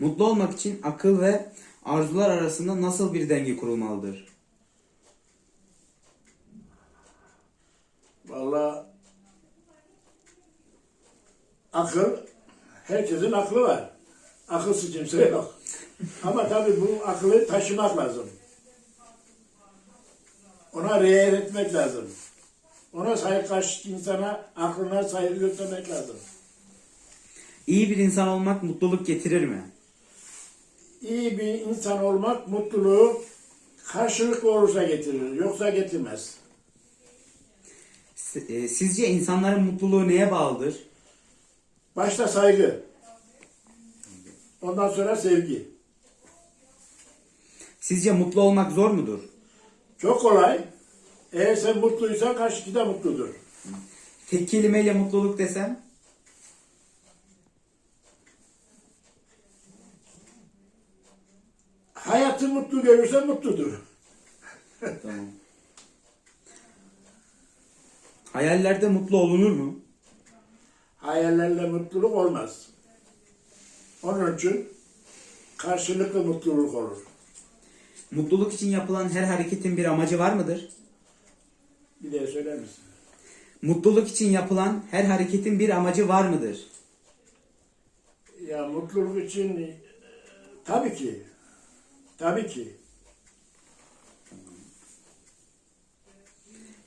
Mutlu olmak için akıl ve arzular arasında nasıl bir denge kurulmalıdır? Vallahi akıl, herkesin aklı var. Akılsız kimse yok. Ama tabii bu akıllı taşımak lazım. Ona riayet etmek lazım. Ona saygı karşı insana, aklına saygı göstermek lazım. İyi bir insan olmak mutluluk getirir mi? İyi bir insan olmak mutluluğu karşılıklı olursa getirir. Yoksa getirmez. E, Sizce insanların mutluluğu neye bağlıdır? Başta saygı. Ondan sonra sevgi. Sizce mutlu olmak zor mudur? Çok kolay. Eğer sen mutluysan karşıki de mutludur. Tek kelimeyle mutluluk desem? Hayatı mutlu görürsen mutludur. Tamam. Hayallerde mutlu olunur mu? Hayallerle mutluluk olmaz. Onun için karşılıklı mutluluk olur. Mutluluk için yapılan her hareketin bir amacı var mıdır? Bir de söyler misin? Mutluluk için yapılan her hareketin bir amacı var mıdır? Ya mutluluk için e, tabii ki. Tabii ki.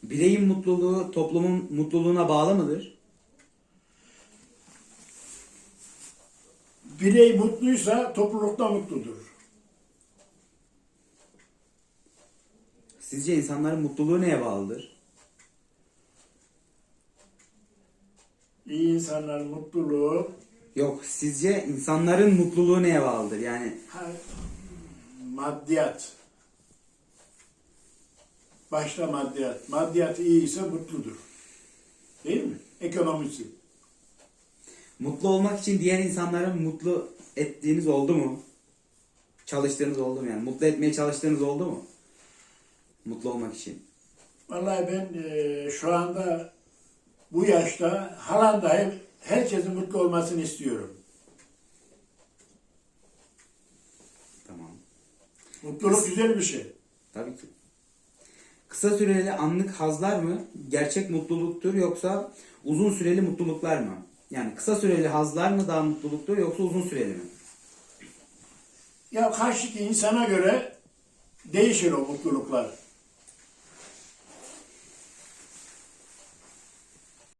Bireyin mutluluğu toplumun mutluluğuna bağlı mıdır? Birey mutluysa toplulukta mutludur. Sizce insanların mutluluğu neye bağlıdır? İyi insanların mutluluğu Yok, sizce insanların mutluluğu neye bağlıdır? Yani ha, maddiyat. Başta maddiyat. Maddiyat iyiyse mutludur. Değil mi? Ekonomisi. mutlu olmak için diğer insanları mutlu ettiğiniz oldu mu? Çalıştığınız oldu mu yani? Mutlu etmeye çalıştığınız oldu mu? Mutlu olmak için. Vallahi ben eee, şu anda bu yaşta halen dahi herkesin mutlu olmasını istiyorum. Tamam. Mutluluk güzel bir şey. Tabii ki. Kısa süreli anlık hazlar mı gerçek mutluluktur yoksa uzun süreli mutluluklar mı? Yani kısa süreli hazlar mı daha mutluluktur yoksa uzun süreli mi? Ya karşıki insana göre değişir o mutluluklar.